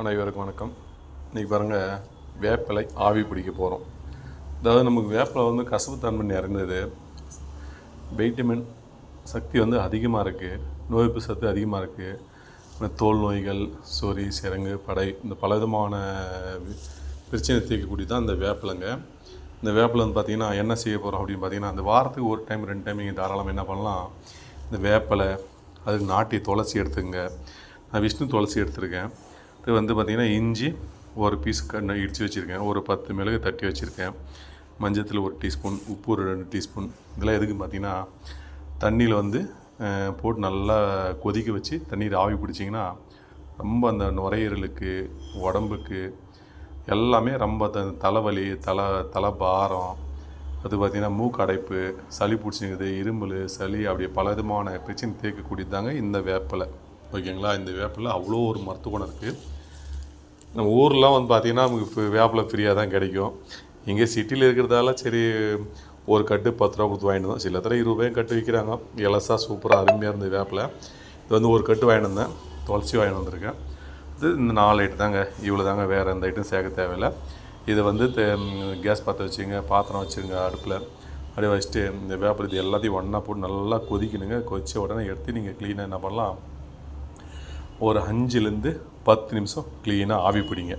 அனைவருக்கும் வணக்கம். இன்றைக்கி பாருங்கள் வேப்பிலை ஆவி பிடிக்க போகிறோம் அதாவது நமக்கு வேப்பிலை வந்து கசப்புத்தன்மை நிறைந்தது. வைட்டமின் சக்தி வந்து அதிகமாக இருக்குது நோய் எதிர்ப்பு சத்து அதிகமாக இருக்குது தோல் நோய்கள் சொறி சிரங்கு படை இந்த பலவிதமான பிரச்சனை தீர்க்கக்கூடிய தான் இந்த வேப்பிலைங்க. இந்த வேப்பிலை வந்து பார்த்திங்கன்னா என்ன செய்ய போகிறோம் அப்படின்னு பார்த்தீங்கன்னா அந்த வாரத்துக்கு ஒரு டைம் ரெண்டு டைம் நீங்கள் தாராளமாக என்ன பண்ணலாம்? இந்த வேப்பிலை அதுக்கு நாட்டி துளசி எடுத்துங்க நான் விஷ்ணு துளசி எடுத்திருக்கேன். இது வந்து பார்த்திங்கன்னா இஞ்சி ஒரு பீஸ் கண்ணை இடித்து வச்சுருக்கேன். ஒரு பத்து மிளகு தட்டி வச்சுருக்கேன். மஞ்சத்தில் ஒரு டீஸ்பூன் உப்பு ஒரு ரெண்டு டீஸ்பூன். இதெல்லாம் எதுக்கு பார்த்திங்கன்னா தண்ணியில் வந்து போட்டு நல்லா கொதிக்க வச்சு தண்ணீர் ஆவி பிடிச்சிங்கன்னா ரொம்ப அந்த நுரையீரலுக்கு உடம்புக்கு எல்லாமே ரொம்ப த தலைவலி தலை தலை பாரம் அது பார்த்திங்கன்னா மூக்கடைப்பு சளி பிடிச்சிங்கிறது இருமல் சளி அப்படி பல விதமான பிரச்சனை தீர்க்கக்கூடியதாங்க இந்த வேப்பிலை. ஓகேங்களா? இந்த வேப்பில் அவ்வளோ ஒரு மருத்துவ குணம் இருக்குது நம்ம ஊர்லாம் வந்து பார்த்திங்கன்னா நமக்கு இப்போ வேப்பிலை ஃப்ரீயாக தான் கிடைக்கும். இங்கே சிட்டியில் இருக்கிறதால சரி ஒரு கட்டு பத்து ரூபா கொடுத்து வாங்கிட்டு வந்தோம். சில தடவை இருபது ரூபாயும் கட்டு விற்கிறாங்க இலசா சூப்பராக அருமையாக இருந்தது வேப்பில். இது வந்து ஒரு கட்டு வாங்கிட்டு வந்தேன். துளசி வாங்கிட்டு வந்திருக்கேன். இது இந்த நாலு ஐட்டு தாங்க. இவ்வளோ தாங்க. வேறு எந்த ஐட்டும் சேர்க்க தேவையில்லை. இதை வந்து தே- கேஸ் பற்ற வச்சுங்க பாத்திரம் வச்சுருங்க அடுப்பில். அப்படியே வச்சுட்டு இந்த வேப்பிலை இது எல்லாத்தையும் ஒன்றா போட்டு நல்லா கொதிக்கணுங்க. கொதிச்ச உடனே எடுத்து நீங்கள் க்ளீனாக என்ன பண்ணலாம்? ஒரு அஞ்சுலேருந்து பத்து நிமிஷம் க்ளீனாக ஆவி பிடிங்க.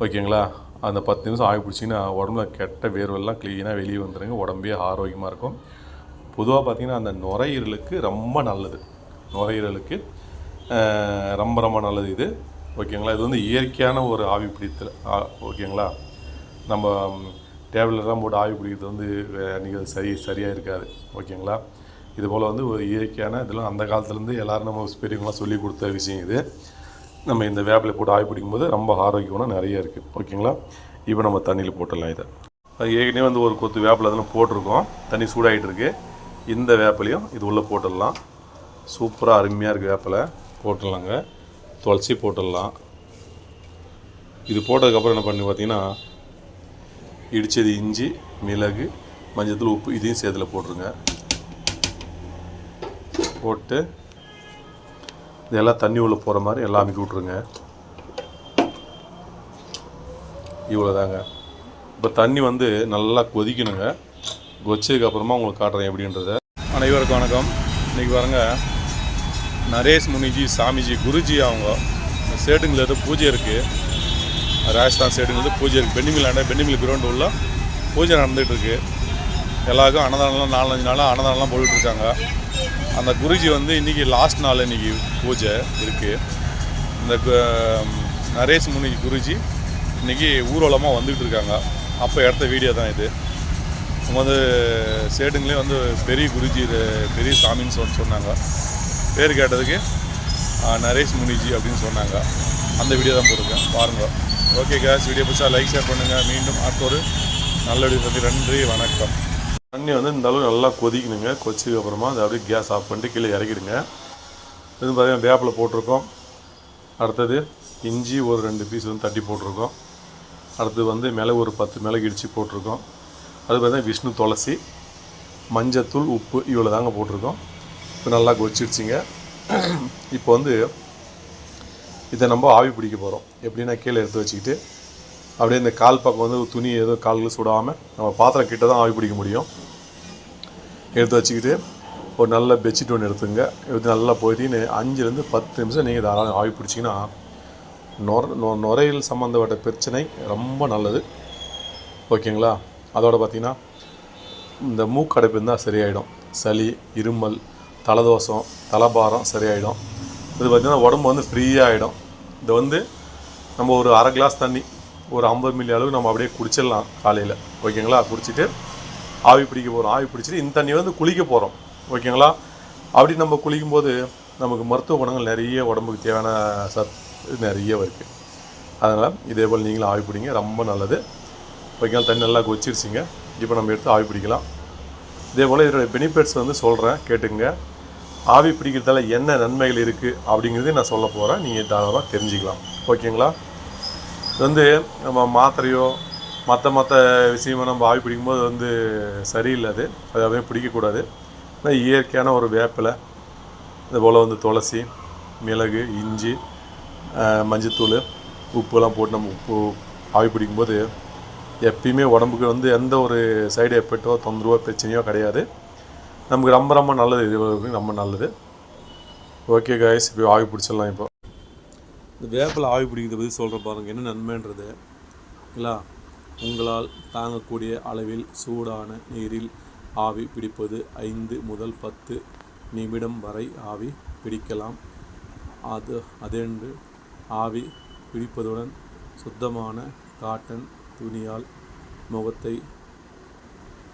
ஓகேங்களா? அந்த பத்து நிமிஷம் ஆவி பிடிச்சிங்கன்னா உடம்புல கெட்ட வேர்வெல்லாம் க்ளீனாக வெளியே வந்துடுங்க உடம்பே ஆரோக்கியமாக இருக்கும். பொதுவாக பார்த்திங்கன்னா அந்த நுரையீரலுக்கு ரொம்ப நல்லது. நுரையீரலுக்கு ரொம்ப ரொம்ப நல்லது இது. ஓகேங்களா? இது வந்து இயற்கையான ஒரு ஆவி பிடித்தல். ஆ- ஓகேங்களா? நம்ம டேப்லெட்லாம் போட்டு ஆவி பிடிக்கிறது வந்து அன்றைக்கி அது சரி சரியாக இருக்காது. ஓகேங்களா? இது போல் வந்து ஒரு இயற்கையான இதெல்லாம் அந்த காலத்துலேருந்து எல்லோரும் நம்ம பெரியவங்களாம் சொல்லி கொடுத்த விஷயம் இது. நம்ம இந்த வேப்பிலை போட்டு ஆய் பிடிக்கும்போது ரொம்ப ஆரோக்கியமான நிறைய இருக்குது ஓகேங்களா? இப்போ நம்ம தண்ணியில் போட்டுடலாம் இதை. அது ஏற்கனவே வந்து ஒரு கொத்து வேப்பில் அதெல்லாம் போட்டிருக்கோம். தண்ணி சூடாகிட்டு இருக்கு. இந்த வேப்பிலையும் இது உள்ளே போட்டுடலாம். சூப்பராக அருமையாக இருக்குது வேப்பிலை. போட்டுடலாங்க. துளசி போட்டுடலாம். இது போட்டதுக்கப்புறம் என்ன பண்ணி பார்த்தீங்கன்னா இடித்தது இஞ்சி மிளகு மஞ்சத்தூள் உப்பு இதையும் சேர்த்துல போட்டுருங்க. போட்டு இதெல்லாம் தண்ணி உள்ள போகிற மாதிரி எல்லாம் அமைக்கி விட்ருங்க இவ்வளோதாங்க இப்போ தண்ணி வந்து நல்லா கொதிக்கணுங்க. கொச்சதுக்கு அப்புறமா உங்களுக்கு காட்டுறேன் எப்படின்றத. அனைவருக்கும் வணக்கம். இன்றைக்கி பாருங்க நரேஷ் முனிஜி சாமிஜி குருஜி அவங்க சேட்டுங்களில் பூஜை இருக்குது ராஜஸ்தான் சைடுங்கிறது பூஜை இருக்குது பெண்ணிமில் பெண்ணிமில் கிரவுண்டு உள்ள பூஜை நடந்துகிட்ருக்கு எல்லாருக்கும் அன்னதானம்லாம் நாலஞ்சு நாளாக அன்னதானம்லாம் போட்டுட்ருக்காங்க அந்த குருஜி வந்து இன்றைக்கி லாஸ்ட் நாள் இன்றைக்கி பூஜை இருக்குது இந்த நரேஷ் முனி குருஜி இன்றைக்கி ஊர்வலமாக வந்துக்கிட்டு இருக்காங்க. அப்போ எடுத்த வீடியோ தான் இது. அவங்க வந்து சேடுங்களே வந்து பெரிய குருஜி இது பெரிய சாமின்னு சொல்லி சொன்னாங்க. பேர் கேட்டதுக்கு நரேஷ் முனிஜி அப்படின்னு சொன்னாங்க. அந்த வீடியோ தான் போட்டிருக்கேன். பாருங்கள் ஓகே கேஸ் வீடியோ பிடிச்சா லைக் ஷேர் பண்ணுங்கள் மீண்டும் அடுத்த ஒரு நல்ல வீடியோ நன்றி வணக்கம். தண்ணி வந்து இந்த அளவு நல்லா கொதிக்கணுங்க. கொதிச்சதுக்கு அப்புறமா அதை அப்படியே கேஸ் ஆஃப் பண்ணிட்டு கீழே இறக்கிடுங்க. இது பார்த்திங்கன்னா வேப்பிலை போட்டிருக்கோம். அடுத்தது இஞ்சி ஒரு ரெண்டு பீஸ் வந்து தட்டி போட்டிருக்கோம். அடுத்தது வந்து மிளகு ஒரு பத்து மிளகு இடித்து போட்டிருக்கோம். அது பார்த்திங்கன்னா விஷ்ணு துளசி மஞ்சத்தூள் உப்பு இவ்வளோ தாங்க போட்டிருக்கோம். இப்போ நல்லா கொச்சிடுச்சிங்க இப்போ வந்து இதை நம்ம ஆவி பிடிக்க போகிறோம் எப்படின்னா கீழே எடுத்து வச்சுக்கிட்டு அப்படியே இந்த கால் பக்கம் வந்து துணி எதுவும் கால்கள் சுடாமல் நம்ம பாத்திரம் கிட்ட தான் ஆவி பிடிக்க முடியும். எடுத்து வச்சுக்கிட்டு ஒரு நல்ல பெட்ஷீட் ஒன்று எடுத்துங்க. எடுத்து நல்லா போயிட்டீங்கன்னு அஞ்சுலேருந்து பத்து நிமிஷம் நீங்கள் தாராளம் ஆவி பிடிச்சிங்கன்னா நொர நொ- நுரையீரல் சம்மந்தப்பட்ட பிரச்சனை ரொம்ப நல்லது. ஓகேங்களா? அதோட பார்த்தீங்கன்னா இந்த மூக்கடைப்பு இருந்தால் சரியாயிடும். சளி இருமல் தலைதோஷம் தலைபாரம் சரியாயிடும். இது பார்த்திங்கன்னா உடம்பு வந்து ஃப்ரீயாகிடும் இது வந்து நம்ம ஒரு அரை கிளாஸ் தண்ணி ஒரு ஐம்பது மில்லி அளவு நம்ம அப்படியே குடிச்சிடலாம் காலையில். ஓகேங்களா? குடிச்சிட்டு ஆவி பிடிக்க போகிறோம் ஆவி பிடிச்சிட்டு இந்த தண்ணி வந்து குளிக்க போகிறோம் ஓகேங்களா? அப்படி நம்ம குளிக்கும்போது நமக்கு மருத்துவ குணங்கள் நிறைய உடம்புக்கு தேவையான சத் நிறைய இருக்குது அதனால் இதே போல் நீங்களும் ஆவி பிடிங்க. ரொம்ப நல்லது. ஓகேங்களா? தண்ணி நல்லா கொச்சிருச்சிங்க இப்போ நம்ம எடுத்து ஆவி பிடிக்கலாம். இதே போல் இதோட பெனிஃபிட்ஸ் வந்து சொல்கிறேன் கேட்டுங்க ஆவி பிடிக்கிறதால என்ன நன்மைகள் இருக்குது அப்படிங்கிறது நான் சொல்ல போகிறேன் நீங்கள் தாராளமாக தெரிஞ்சுக்கலாம். ஓகேங்களா? இது வந்து நம்ம மாத்திரையோ மற்ற மற்ற விஷயமோ நம்ம ஆவி பிடிக்கும்போது வந்து சரியில்லை அது. அது அப்படியே பிடிக்கக்கூடாது. ஆனால் இயற்கையான ஒரு வேப்பிலை இதுபோல் வந்து துளசி மிளகு இஞ்சி மஞ்சத்தூள் உப்புலாம் போட்டு நம்ம உப்பு ஆவி பிடிக்கும்போது எப்பயுமே உடம்புக்கு வந்து எந்த ஒரு சைடு எஃபெக்டோ தொந்தரவோ பிரச்சனையோ கிடையாது. நமக்கு ரொம்ப ரொம்ப நல்லது. இது ரொம்ப நல்லது. ஓகே காய்ஸ் இப்போ ஆவி பிடிச்சிடலாம் இப்போ. இந்த வேப்பில் ஆவி பிடிக்கிறத பற்றி சொல்கிற பாருங்க. என்ன நன்மைன்றது? இல்லை உங்களால் தாங்கக்கூடிய அளவில் சூடான நீரில் ஆவி பிடிப்பது ஐந்து முதல் பத்து நிமிடம் வரை ஆவி பிடிக்கலாம். அது அதென்று ஆவி பிடிப்பதுடன் சுத்தமான காட்டன் துணியால் முகத்தை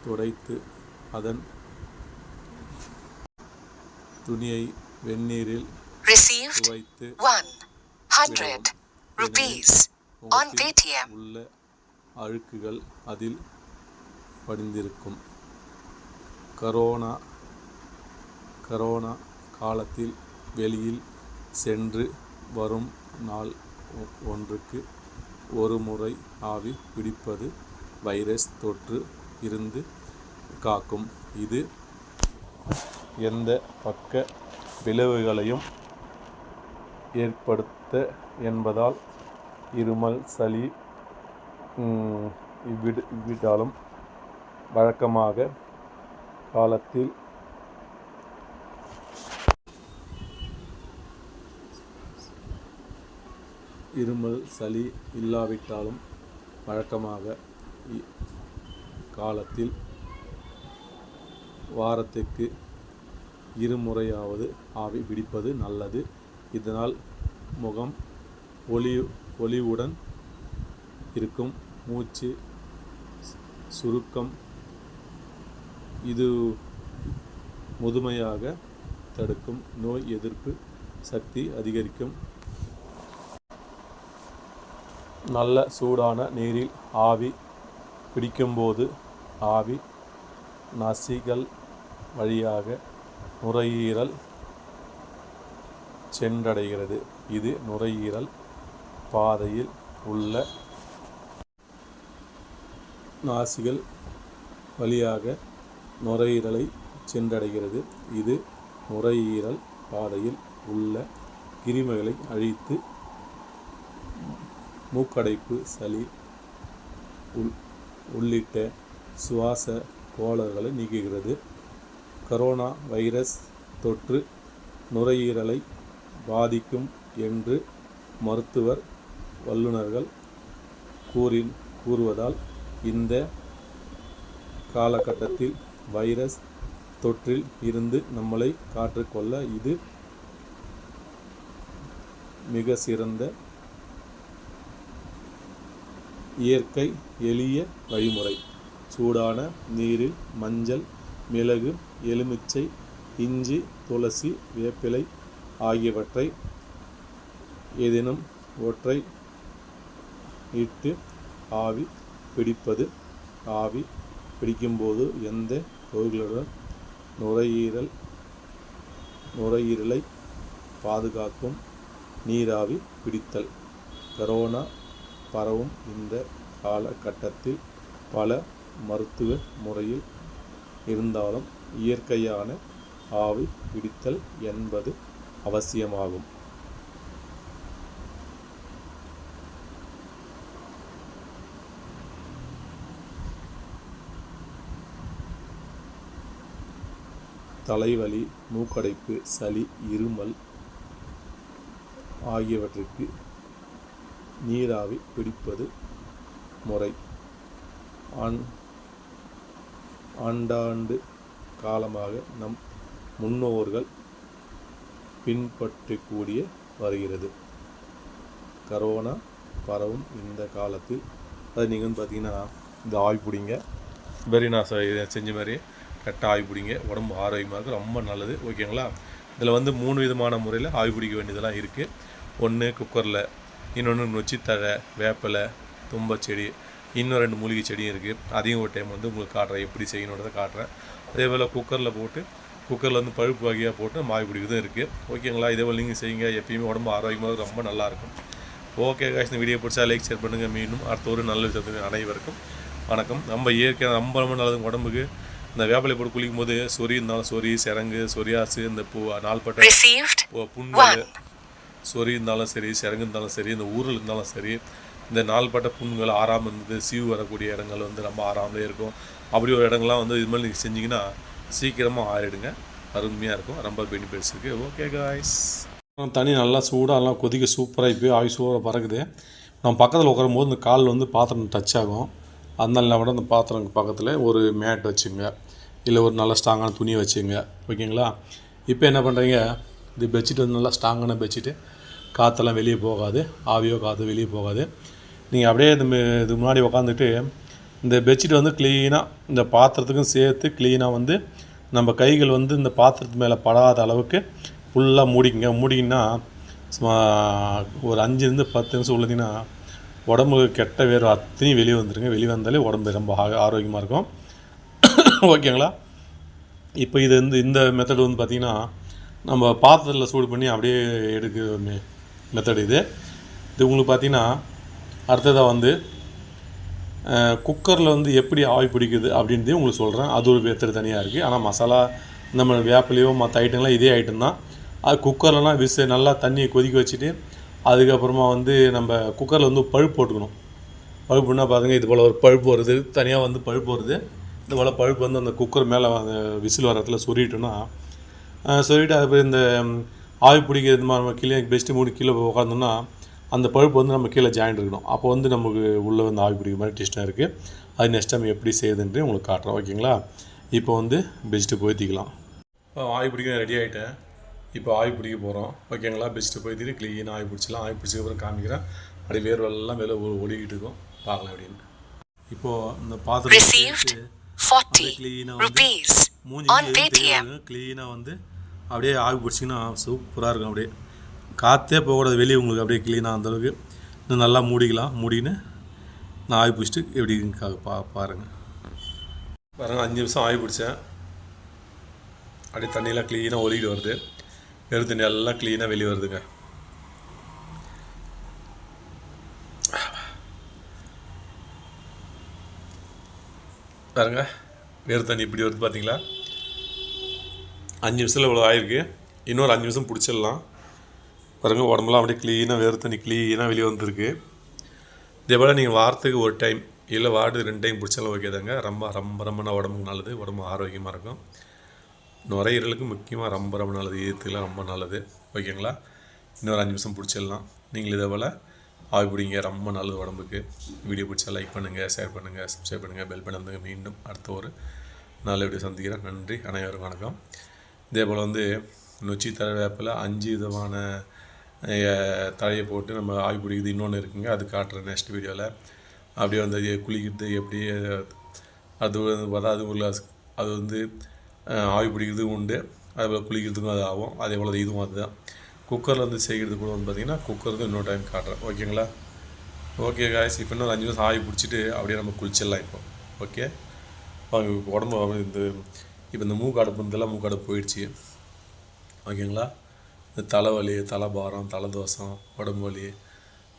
துடைத்து அதன் துணியை வெந்நீரில் துவைத்து 100 rupees on Paytm. உள்ள அழுக்குகள் அதில் படிந்திருக்கும் கரோனா கரோனா காலத்தில் வெளியில் சென்று வரும் நாள் ஒன்றுக்கு ஒரு முறை ஆவி பிடிப்பது வைரஸ் தொற்று இருந்து காக்கும் இது எந்த பக்க விளைவுகளையும் ஏற்படுத்த என்பதால் இருமல் சளி இவ்விடு இவ்விட்டாலும் வழக்கமாக காலத்தில் இருமல் சளி இல்லாவிட்டாலும் வழக்கமாக காலத்தில் வாரத்துக்கு இருமுறையாவது ஆவி பிடிப்பது நல்லது. இதனால் முகம் ஒளி ஒளிவுடன் இருக்கும். மூச்சு சுருக்கம். இது முதுமையாக தடுக்கும். நோய் எதிர்ப்பு சக்தி அதிகரிக்கும். நல்ல சூடான நீரில் ஆவி பிடிக்கும்போது ஆவி நசிகள் வழியாக நுரையீரல் சென்றடைகிறது. இது நுரையீரல் பாதையில் உள்ள நாசிகள் வழியாக நுரையீரலை சென்றடைகிறது. இது நுரையீரல் பாதையில் உள்ள கிருமிகளை அழித்து மூக்கடைப்பு சளி உள் உள்ளிட்ட சுவாச கோளாறுகளை நீக்குகிறது. கரோனா வைரஸ் தொற்று நுரையீரலை பாதிக்கும் என்று மருத்துவர் வல்லுநர்கள் கூறி கூறுவதால் இந்த காலகட்டத்தில் வைரஸ் தொற்றில் இருந்து நம்மளை காற்றுக்கொள்ள இது மிக சிறந்த இயற்கை எளிய வழிமுறை. சூடான நீரில் மஞ்சள் மிளகு எலுமிச்சை இஞ்சி துளசி வேப்பிலை ஆகியவற்றை ஏதேனும் ஒற்றை இட்டு ஆவி பிடிப்பது ஆவி பிடிக்கும்போது எந்த பொருள்களுடன் நுரையீரல் நுரையீரலை பாதுகாக்கும் நீராவி பிடித்தல். கரோனா பரவும் இந்த காலகட்டத்தில் பல மருத்துவ முறையில் இருந்தாலும் இயற்கையான ஆவி பிடித்தல் என்பது அவசியமாகும். தலைவலி மூக்கடைப்பு சளி இருமல் ஆகியவற்றுக்கு நீராவி பிடிப்பது முறை. ஆண் ஆண்டாண்டு காலமாக நம் முன்னோர்கள் பின்பற்றக்கூடிய வருகிறது. கரோனா பரவும் இந்த காலத்தில் அது நீங்கள் வந்து பார்த்தீங்கன்னா இந்த ஆய் பிடிங்க. வெரி நான் செஞ்ச மாதிரி கரெக்டாக ஆவி பிடிங்க. உடம்பு ஆரோக்கியமாக இருக்குது ரொம்ப நல்லது. ஓகேங்களா? இதில் வந்து மூணு விதமான முறையில் ஆவி பிடிக்க வேண்டியதெல்லாம் இருக்குது ஒன்று குக்கரில் இன்னொன்று நொச்சித்தழை வேப்பிலை தும்பச்செடி இன்னும் ரெண்டு மூலிகை செடியும் இருக்குது அதையும் ஒரு டைம் வந்து உங்களுக்கு காட்டுறேன். எப்படி செய்யணுன்றதை காட்டுறேன். அதே போல் குக்கரில் போட்டு குக்கரில் வந்து பழுப்பு வகையாக போட்டு மாவி பிடிக்கிறதும் இருக்குது ஓகேங்களா? இதே போல் நீங்கள் செய்யுங்க. எப்பயுமே உடம்பு ஆரோக்கியமாக ரொம்ப நல்லாயிருக்கும் ஓகே காய்ச்சி இந்த வீடியோ பிடிச்சா லைக் ஷேர் பண்ணுங்கள் மீண்டும் அடுத்த ஒரு நல்ல விஷயத்துக்கு அனைவருக்கும் வணக்கம். நம்ம இயற்கையாக ரொம்ப ரொம்ப நல்லது உடம்புக்கு. இந்த வேப்பிலை போட்டு குளிக்கும் போது சொறி இருந்தாலும் சொறி சிரங்கு சொரியாசு இந்த பூ நாள்பட்ட புண்ணு சொறி இருந்தாலும் சரி சிறங்கு இருந்தாலும் சரி இந்த ஊரில் இருந்தாலும் சரி இந்த நாள்பட்ட புண்ணுகள் ஆறாமல் இருந்தது சீவு வரக்கூடிய இடங்கள் வந்து ரொம்ப ஆறாமலே இருக்கும். அப்படி ஒரு இடங்கள்லாம் வந்து இது மாதிரி நீங்கள் செஞ்சீங்கன்னா சீக்கிரமாக ஆறிடுங்க. அருமையாக இருக்கும். ரொம்ப பெனிஃபிட்ஸ் இருக்குது ஓகே காய்ஸ் தண்ணி நல்லா சூடாக எல்லாம் கொதிக்க சூப்பராக இப்போ ஆவி சூப்பராக பறக்குது. நம்ம பக்கத்தில் உட்காரும் போது இந்த காலில் வந்து பாத்திரம் டச் ஆகும். அதனால விட அந்த பாத்திரம் பக்கத்தில் ஒரு மேட் வச்சுங்க. இல்லை ஒரு நல்ல ஸ்ட்ராங்கான துணி வச்சுங்க. ஓகேங்களா? இப்போ என்ன பண்ணுறீங்க இது பெட்ஷீட் வந்து நல்லா ஸ்ட்ராங்கான பெட்ஷீட்டு காற்றெல்லாம் வெளியே போகாது. ஆவியோ காற்று வெளியே போகாது. நீங்கள் அப்படியே இந்த மே- இது முன்னாடி உக்காந்துட்டு இந்த பெட்ஷீட் வந்து க்ளீனாக இந்த பாத்திரத்துக்கும் சேர்த்து க்ளீனாக வந்து நம்ம கைகள் வந்து இந்த பாத்திரத்து மேலே படாத அளவுக்கு ஃபுல்லாக மூடிக்கங்க. மூடிங்கன்னா ஒரு அஞ்சுலேருந்து பத்து நிமிஷம் உள்ளதிங்கன்னா உடம்பு கெட்ட வேறு அத்தனையும் வெளியே வந்துருங்க. வெளியே வந்தாலே உடம்பு ரொம்ப ஆரோக்கியமாக இருக்கும். ஓகேங்களா? இப்போ இது வந்து இந்த மெத்தடு வந்து பார்த்திங்கன்னா நம்ம பாத்திரத்தில் சூடு பண்ணி அப்படியே எடுக்க மெத்தடு இது. இது உங்களுக்கு பார்த்தீங்கன்னா அடுத்ததாக வந்து குக்கரில் வந்து எப்படி ஆவி பிடிக்குது அப்படின்றதையும் உங்களுக்கு சொல்கிறேன் அது ஒரு மெத்தடு தனியாக இருக்குது ஆனால் மசாலா நம்ம வேப்பிலையோ மற்ற ஐட்டம்லாம் இதே ஐட்டம் தான். அது குக்கர்லலாம் விச நல்லா தண்ணியை கொதிக்க வச்சுட்டு அதுக்கப்புறமா வந்து நம்ம குக்கரில் வந்து பழுப்பு போட்டுக்கணும். பழுப்புன்னா பாருங்க இது போல் ஒரு பழுப்பு வருது. தனியாக வந்து பழுப்பு வருது. இது போல் பழுப்பு வந்து அந்த குக்கர் மேலே அந்த விசில் வர இடத்துல சொருகிட்டோன்னா அஹ் அது போய் இந்த ஆவி பிடிக்கிறது மாதிரி நம்ம கீழே பெஸ்ட்டு மூணு கீழே உட்காந்தோம்னா அந்த பழுப்பு வந்து நம்ம கீழே ஜாயிண்ட் இருக்கணும். அப்போ வந்து நமக்கு உள்ளே வந்து ஆவி பிடிக்கிற மாதிரி டேஸ்ட்டாக இருக்குது அது நெக்ஸ்ட் டைம் எப்படி செய்யுதுன்ட்டு உங்களுக்கு காட்டுறோம் ஓகேங்களா? இப்போ வந்து பெஸ்ட்டு போய்த்திக்கலாம் ஆவி பிடிக்க ரெடி ஆகிட்டேன் இப்போ ஆவி பிடிக்க போகிறோம் ஓகேங்களா பெஸ்ட்டு போய்த்திட்டு க்ளீனாக ஆவி பிடிச்சிக்கலாம். ஆவி பிடிச்சதுக்கப்புறம் காமிக்கிறேன். அப்படியே வேர்வெல்லாம் மேலே ஒ- ஒடிக்கிட்டு இருக்கும். பார்க்கலாம் அப்படின்னு. இப்போது இந்த பாத்திரம் Received 40 க்ளீனாக rupees மூஞ்சி. க்ளீனாக வந்து அப்படியே ஆவி பிடிச்சிங்கன்னா சூப்பராக இருக்கும் அப்படியே. காற்றே போகக்கூடாது. வெளியே உங்களுக்கு அப்படியே க்ளீனாக அந்தளவுக்கு இன்னும் நல்லா மூடிக்கலாம். மூடின்னு நான் ஆவி பிடிச்சிட்டு எப்படி பா பாருங்கள் பாருங்கள் அஞ்சு நிமிஷம் ஆவி பிடிச்சேன். அப்படியே தண்ணியெல்லாம் க்ளீனாக ஒலிக்கிட்டு வருது. வெறும் தண்ணி எல்லாம் க்ளீனாக வெளியே வருதுங்க. பாருங்க வேறு தண்ணி இப்படி வருது பார்த்தீங்களா அஞ்சு நிமிஷத்தில் இவ்வளோ ஆயிருக்கு. இன்னொரு அஞ்சு நிமிஷம் பிடிச்சிடலாம். பாருங்க உடம்புலாம் அப்படியே க்ளீனாக வேறு தண்ணி க்ளீனாக வெளியே வந்திருக்கு. இதே போல் நீங்கள் வாரத்துக்கு ஒரு டைம் இல்லை வாரத்துக்கு ரெண்டு டைம் பிடிச்சாலும் ஓகே தாங்க. ரொம்ப ரொம்ப ரொம்ப உடம்புக்கு நல்லது. உடம்பு ஆரோக்கியமாக இருக்கும். நுரையீரலுக்கு முக்கியமாக ரொம்ப ரொம்ப நல்லது. ஈரத்துக்குலாம் ரொம்ப நல்லது. ஓகேங்களா? இன்னொரு அஞ்சு நிமிஷம் பிடிச்சிடலாம். நீங்கள் இதே போல் ஆவி பிடிங்க. ரொம்ப நல்லது உடம்புக்கு. வீடியோ பிடிச்சா லைக் பண்ணுங்கள் ஷேர் பண்ணுங்கள் சப்ஸ்கிரைப் பண்ணுங்கள் பெல் பண்ண மீண்டும் அடுத்த ஒரு நல்ல வீடியோ சந்திக்கிறேன். நன்றி. அனைவரும் வணக்கம். இதே போல் வந்து நொச்சி தலை வேப்பில் அஞ்சு விதமான தலையை தழையை போட்டு நம்ம ஆவி பிடிக்குது இன்னொன்று இருக்குங்க. அது காட்டுறேன் நெக்ஸ்ட் வீடியோவில் அப்படியே வந்து குளிக்கிறது எப்படி அது வந்து பார்த்தா அது உள்ள அது வந்து ஆவி பிடிக்கிறதுக்கும் உண்டு. அதுபோல் குளிக்கிறதுக்கும் அது ஆகும். அதே போல் இதுவும் அதுதான். குக்கரில் வந்து செய்கிறது கூட வந்து பார்த்திங்கன்னா குக்கர் வந்து இன்னொரு டைம் காட்டுறேன். ஓகேங்களா ஓகே காய்ஸ் இப்போ இன்னும் அஞ்சு நிமிஷம் ஆவி பிடிச்சிட்டு அப்படியே நம்ம குளிச்சிடலாம் இப்போ. ஓகே இப்போ உடம்பு இந்த இப்போ இந்த மூக்காடு இதெல்லாம் மூக்காடு போயிடுச்சு. ஓகேங்களா இந்த தலைவலி தலைபாரம் தலைதோசம் உடம்பு வலி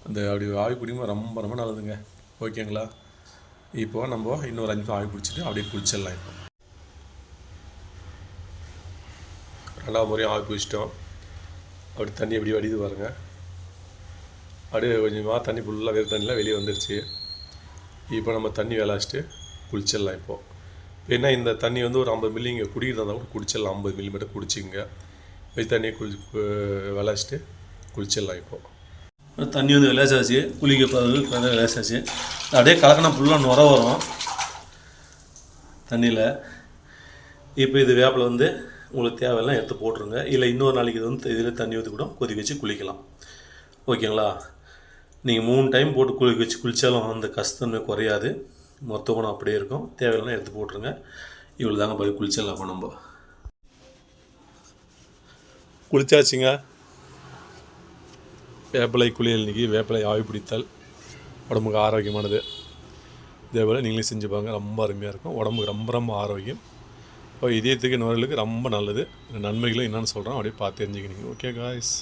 இந்த அப்படி ஆவி பிடிக்கும்போது ரொம்ப ரொம்ப நல்லதுங்க. ஓகேங்களா இப்போ நம்ம இன்னொரு அஞ்சு நிமிஷம் ஆவி பிடிச்சிட்டு அப்படியே குளிச்சிடலாம் இப்போ. ரெண்டாவது முறையும் ஆவி பிடிச்சிட்டோம். அப்படி தண்ணி எப்படி வடிது பாருங்கள் அப்படியே கொஞ்சமாக தண்ணி ஃபுல்லாக வேறு தண்ணிலாம் வெளியே வந்துருச்சு. இப்போ நம்ம தண்ணி விளாச்சிட்டு குளிச்சிடலாம் இப்போது ஏன்னா இந்த தண்ணி வந்து ஒரு ஐம்பது மில்லி இங்கே குடிக்கிறதா கூட குடிச்சிடலாம். ஐம்பது மில்லி மட்டும் குடிச்சிங்க வெய் தண்ணியை குளி விளாச்சிட்டு குளிச்சிடலாம் இப்போது தண்ணி வந்து விளையாச்சாச்சு குளிக்க பிறகு விளையாச்சாச்சு அப்படியே கலக்கினா ஃபுல்லாக நுர வரும் தண்ணியில். இப்போ இது வேப்பில் வந்து உங்களுக்கு தேவையெல்லாம் எடுத்து போட்டுருங்க. இல்லை இன்னொரு நாளைக்கு இது வந்து இதில் தண்ணி ஊற்றி கூட கொதிக்க வச்சு குளிக்கலாம். ஓகேங்களா? நீங்கள் மூணு டைம் போட்டு குளிக்க வச்சு குளித்தாலும் அந்த கஷ்டமே குறையாது. மொத்த குணம் அப்படியே இருக்கும். தேவையில்லாம் எடுத்து போட்டுருங்க. இவ்வளோ தாங்க போய் குளிச்சிடலாம் இப்போ நம்ம. குளிச்சாச்சுங்க. வேப்பிலை குளியல் இன்றைக்கி வேப்பிலை ஆவி பிடித்தல் உடம்புக்கு ஆரோக்கியமானது. இதே போல் நீங்களே செஞ்சு பாருங்க. ரொம்ப அருமையாக இருக்கும். உடம்புக்கு ரொம்ப ரொம்ப ஆரோக்கியம். இதயத்துக்கு நுரையீரலுக்கு ரொம்ப நல்லது. நன்மைகளும் என்னென்னு சொல்கிறோம் அப்படியே பார்த்து தெரிஞ்சுக்கினீங்க ஓகே காய்ஸ்